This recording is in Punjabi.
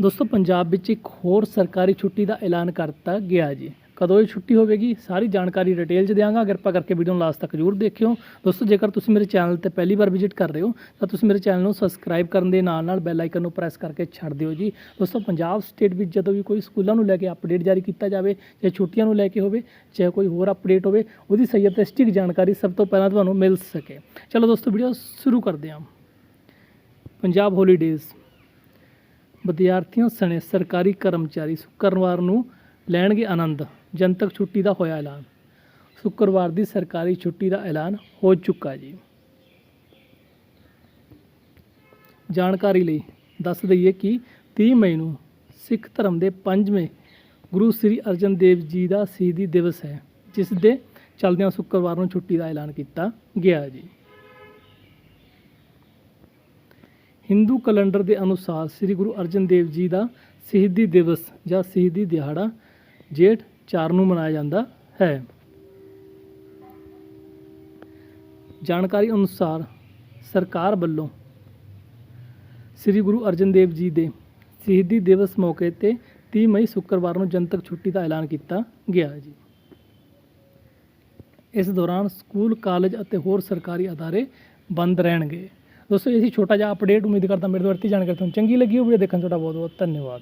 ਦੋਸਤੋ, ਪੰਜਾਬ ਵਿੱਚ ਇੱਕ ਹੋਰ ਸਰਕਾਰੀ ਛੁੱਟੀ ਦਾ ਐਲਾਨ ਕਰਤਾ ਗਿਆ ਜੀ। ਕਦੋਂ ਇਹ ਛੁੱਟੀ ਹੋਵੇਗੀ, ਸਾਰੀ ਜਾਣਕਾਰੀ ਡਿਟੇਲ 'ਚ ਦਿਆਂਗਾ। ਕਿਰਪਾ ਕਰਕੇ ਵੀਡੀਓ ਨੂੰ ਲਾਸਟ ਤੱਕ ਜ਼ਰੂਰ ਦੇਖਿਓ। ਦੋਸਤੋ, ਜੇਕਰ ਤੁਸੀਂ ਮੇਰੇ ਚੈਨਲ ਤੇ ਪਹਿਲੀ ਵਾਰ ਵਿਜ਼ਿਟ ਕਰ ਰਹੇ ਹੋ, ਤਾਂ ਤੁਸੀਂ ਮੇਰੇ ਚੈਨਲ ਨੂੰ ਸਬਸਕ੍ਰਾਈਬ ਕਰਨ ਦੇ ਨਾਲ ਨਾਲ ਬੈਲ ਆਈਕਨ ਨੂੰ ਪ੍ਰੈਸ ਕਰਕੇ ਛੱਡ ਦਿਓ ਜੀ। ਦੋਸਤੋ, ਪੰਜਾਬ ਸਟੇਟ ਵਿੱਚ ਜਦੋਂ ਵੀ ਕੋਈ ਸਕੂਲਾਂ ਨੂੰ ਲੈ ਕੇ ਅਪਡੇਟ ਜਾਰੀ ਕੀਤਾ ਜਾਵੇ ਚਾਹੇ ਛੁੱਟੀਆਂ ਨੂੰ ਲੈ ਕੇ ਹੋਵੇ ਚਾਹੇ ਕੋਈ ਹੋਰ ਅਪਡੇਟ ਹੋਵੇ, ਉਹਦੀ ਸਹੀ ਅਤੇ ਸਟਿਕ ਜਾਣਕਾਰੀ ਸਭ ਤੋਂ ਪਹਿਲਾਂ ਤੁਹਾਨੂੰ ਮਿਲ ਸਕੇ। ਚਲੋ ਦੋਸਤੋ, ਵੀਡੀਓ ਸ਼ੁਰੂ ਕਰਦੇ ਹਾਂ। ਪੰਜਾਬ ਹੌਲੀਡੇਜ਼ ਵਿਦਿਆਰਥੀਆਂ ਸਣੇ ਸਰਕਾਰੀ ਕਰਮਚਾਰੀ ਸ਼ੁੱਕਰਵਾਰ ਨੂੰ ਲੈਣਗੇ ਆਨੰਦ। ਜਨਤਕ ਛੁੱਟੀ ਦਾ ਹੋਇਆ ਐਲਾਨ। ਸ਼ੁੱਕਰਵਾਰ ਦੀ ਸਰਕਾਰੀ ਛੁੱਟੀ ਦਾ ਐਲਾਨ ਹੋ ਚੁੱਕਾ ਜੀ। ਜਾਣਕਾਰੀ ਲਈ ਦੱਸ ਦਈਏ ਕਿ 30 ਮਈ ਨੂੰ ਸਿੱਖ ਧਰਮ ਦੇ ਪੰਜਵੇਂ ਗੁਰੂ ਸ੍ਰੀ ਅਰਜਨ ਦੇਵ ਜੀ ਦਾ ਸ਼ਹੀਦੀ ਦਿਵਸ ਹੈ, ਜਿਸ ਦੇ ਚੱਲਦਿਆਂ ਸ਼ੁੱਕਰਵਾਰ ਨੂੰ ਛੁੱਟੀ ਦਾ ਐਲਾਨ ਕੀਤਾ ਗਿਆ ਜੀ। ਹਿੰਦੂ ਕੈਲੰਡਰ ਦੇ ਅਨੁਸਾਰ ਸ੍ਰੀ ਗੁਰੂ ਅਰਜਨ ਦੇਵ ਜੀ ਦਾ ਸ਼ਹੀਦੀ ਦਿਵਸ ਜਾਂ ਸ਼ਹੀਦੀ ਦਿਹਾੜਾ ਜੇਠ 4 ਨੂੰ ਮਨਾਇਆ ਜਾਂਦਾ ਹੈ। ਜਾਣਕਾਰੀ ਅਨੁਸਾਰ ਸਰਕਾਰ ਵੱਲੋਂ ਸ੍ਰੀ ਗੁਰੂ ਅਰਜਨ ਦੇਵ ਜੀ ਦੇ ਸ਼ਹੀਦੀ ਦਿਵਸ ਮੌਕੇ ਤੇ 30 ਮਈ ਸ਼ੁੱਕਰਵਾਰ ਨੂੰ ਜਨਤਕ ਛੁੱਟੀ ਦਾ ਐਲਾਨ ਕੀਤਾ ਗਿਆ ਜੀ। ਇਸ ਦੌਰਾਨ ਸਕੂਲ, ਕਾਲਜ ਅਤੇ ਹੋਰ ਸਰਕਾਰੀ ਅਦਾਰੇ ਬੰਦ ਰਹਿਣਗੇ। ਦੋਸਤੋ, ਇਹ ਸੀ ਛੋਟਾ ਜਿਹਾ ਅਪਡੇਟ ਉਮੀਦ ਕਰਦਾ ਮੇਰੇ ਤੋਂ ਵਰਤੀ ਜਾਣਕਾਰੀ ਤੁਹਾਨੂੰ ਚੰਗੀ ਲੱਗੀ ਹੋਵੇ। ਦੇਖਣ ਤੁਹਾਡਾ ਬਹੁਤ ਬਹੁਤ ਧੰਨਵਾਦ।